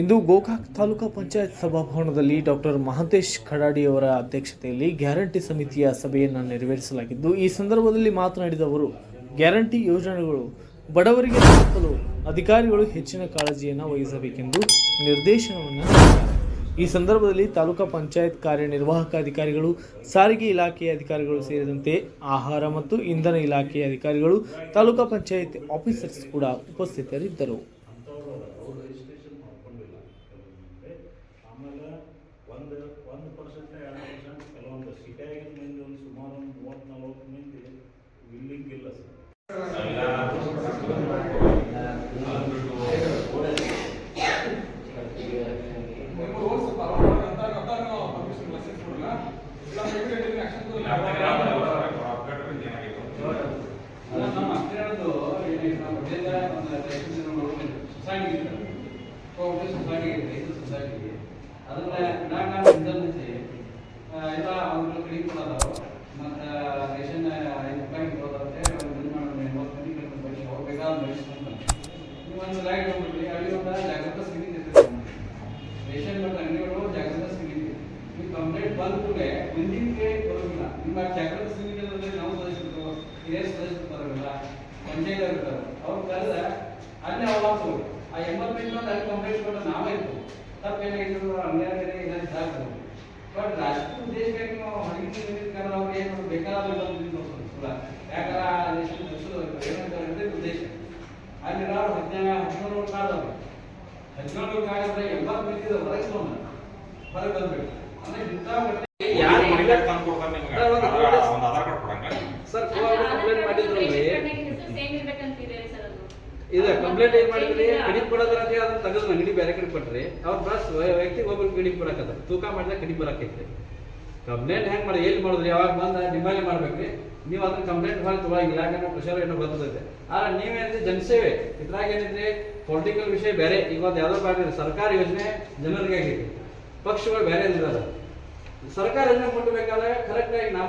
ಇಂದು ಗೋಕಾಕ್ ತಾಲೂಕಾ ಪಂಚಾಯತ್ ಸಭಾಭವನದಲ್ಲಿ ಡಾಕ್ಟರ್ ಮಹಂತೇಶ್ ಖಡಾಡಿಯವರ ಅಧ್ಯಕ್ಷತೆಯಲ್ಲಿ ಗ್ಯಾರಂಟಿ ಸಮಿತಿಯ ಸಭೆಯನ್ನು ನೆರವೇರಿಸಲಾಗಿದ್ದು, ಈ ಸಂದರ್ಭದಲ್ಲಿ ಮಾತನಾಡಿದ ಅವರು, ಗ್ಯಾರಂಟಿ ಯೋಜನೆಗಳು ಬಡವರಿಗೆ ತಲುಪಲು ಅಧಿಕಾರಿಗಳು ಹೆಚ್ಚಿನ ಕಾಳಜಿಯನ್ನು ವಹಿಸಬೇಕೆಂದು ನಿರ್ದೇಶನವನ್ನು ಈ ಸಂದರ್ಭದಲ್ಲಿ ತಾಲೂಕಾ ಪಂಚಾಯತ್ ಕಾರ್ಯನಿರ್ವಾಹಕ ಅಧಿಕಾರಿಗಳು, ಸಾರಿಗೆ ಇಲಾಖೆಯ ಅಧಿಕಾರಿಗಳು ಸೇರಿದಂತೆ ಆಹಾರ ಮತ್ತು ಇಂಧನ ಇಲಾಖೆಯ ಅಧಿಕಾರಿಗಳು, ತಾಲೂಕಾ ಪಂಚಾಯತ್ ಆಫೀಸರ್ಸ್ ಕೂಡ ಉಪಸ್ಥಿತರಿದ್ದರು ಅವ್ರು ರಿಜಿಸ್ಟ್ರೇಷನ್ ಮಾಡ್ಕೊಂಡಿಲ್ಲ ಕೆಲವೊಂದು ಆಮೇಲೆ ಒಂದು ಒಂದು ಪರ್ಸೆಂಟ್ ಎರಡು ಪರ್ಸೆಂಟ್ ಕೆಲವೊಂದು ಸಿಟಿಯಾಗಿನ ಮಂದಿ ಒಂದು ಸುಮಾರು ಒಂದು ಮೂವತ್ತು, ನಲ್ವತ್ತು ಮಂದಿ ವಿಲ್ಲಿಂಗ್ ಇಲ್ಲ ಸರ್. ಸೊಸೈಟಿ ಇದೆ ಕೋಆಪರೇಟಿವ್ ಸೊಸೈಟಿ ಇದೆ ಇದು ಸೊಸೈಟಿಗೆ ಅದನ್ನ ನಾನು ನಾನು ಇಂಟರ್ನೆಟ್ ಎಲ್ಲ ಮತ್ತು ರೇಷನ್ ಐದು ರೂಪಾಯಿ ಬೇಕಾದ ನಡೆಸ್ಕೊಂತಾರೆ ನೀವು ಒಂದು ಲೈಟ್ ಹೋಗ್ಬಿಡ್ರಿ ಅಲ್ಲಿ ಒಂದು ಜಾಗೃತ ರೇಷನ್ ಮತ್ತು ಜಾಗೃತ ಸ್ಥಿತಿ ನೀವು ಕಂಪ್ಲೇಂಟ್ ಬಂದ ಮುಂದಿನ ಮುಂದಿನಕ್ಕೆ ಬರೋದಿಲ್ಲ. ನಿಮ್ಮ ಜಾಗೃತ ಸ್ಥಿತಿಗಳಲ್ಲಿ ನಾವು ಸದಸ್ಯರು ಹಿರಿಯ ಸದಸ್ಯರು ಬರೋದಿಲ್ಲ. ಪಂಚಾಯತ್ ಇರ್ತಾರೆ. ಅಲ್ಲಿ ಅವ್ರು ಹೋಗಿ ಆ ಎಂಬತ್ತು ಅಲ್ಲಿ ಕಂಪ್ಲೇಂಟ್ ಕೊಟ್ಟು ನಾವೇ ಇತ್ತು ತಪ್ಪೇನಾಗಿದ್ರು ಅನ್ಯಾಯ ಏನಾದ್ರು ಆಗ್ತದೆ ಬಟ್ ರಾಷ್ಟ್ರೀಯ ಉದ್ದೇಶಕ್ಕಾಗಿ ನಾವು ಹಣಕ್ಕೆ ಕಾರಣ ಅವ್ರು ಏನು ಬೇಕಾದ ಯಾಕಂದ್ರೆ ಆ ದೇಶ ಅಂತ ಏನಂತ ಉದ್ದೇಶ ಅಲ್ಲಿ ನಾವು ಹದಿನೈದು ಹದಿನೇಳು ಕಾಲದವ್ರು ಹದಿನೇಳು ಕಾಲದ ಎಂಬತ್ತು ಮಿನಿಟ್ ಹೊರಗೆ ಹೊರಗೆ ಬಂದ್ಬಿಟ್ಟು ಅಂದ್ರೆ ಇಂಥ ಯಾರು ತಂದು ಕೊಡ್ತಾರೆ ನಿಮ್ಗೆ? ಇದು ಕಂಪ್ಲೇಂಟ್ ಏನ್ ಮಾಡಿದ್ರಿ? ಕಡಿಮೆ ಕೊಡೋದ್ರ ಅದನ್ನ ತೆಗೆದು ಅಂಗಡಿ ಬೇರೆ ಕಡೆ ಕೊಟ್ರಿ. ಅವ್ರ ಬಸ್ ವ್ಯಕ್ತಿ ಒಬ್ಬರು ಕಡಿಮೆ ಕೊಡಕತ್ತ ತೂಕ ಮಾಡಿದ್ರೆ ಕಡಿಮೆ ಬರಕೈತ್ರಿ ಕಂಪ್ಲೇಂಟ್ ಹೆಂಗ್ ಮಾಡಿ, ಎಲ್ಲಿ ಮಾಡಿದ್ರಿ? ಯಾವಾಗ ಬಂದ ನಿಮ್ಮಲ್ಲಿ ಮಾಡ್ಬೇಕ್ರಿ. ನೀವು ಅದನ್ನ ಕಂಪ್ಲೇಂಟ್ ಮಾಡಿ ತೊಗೊಳಂಗಿಲ್ಲ, ಯಾಕಂದ್ರೆ ಪ್ರೆಷರ್ ಏನೋ ಬರ್ತದೆ. ಆದ್ರೆ ನೀವೇನಿದ್ರೆ ಜನಸೇವೆ. ಇದ್ರಾಗ ಏನಿದ್ರಿ? ಪೊಲಿಟಿಕಲ್ ವಿಷಯ ಬೇರೆ. ಈಗ ಒಂದು ಯಾವ್ದೋ ಬಾರಿ ಸರ್ಕಾರ ಯೋಜನೆ ಜನರಿಗೆ ಆಗೈತಿ ಪಕ್ಷಗಳು ಬೇರೆ ಇದ್ದಾರೆ ಸರ್ಕಾರ ಯೋಜನೆ ಕರೆಕ್ಟ್ ಆಗಿ ನಾವು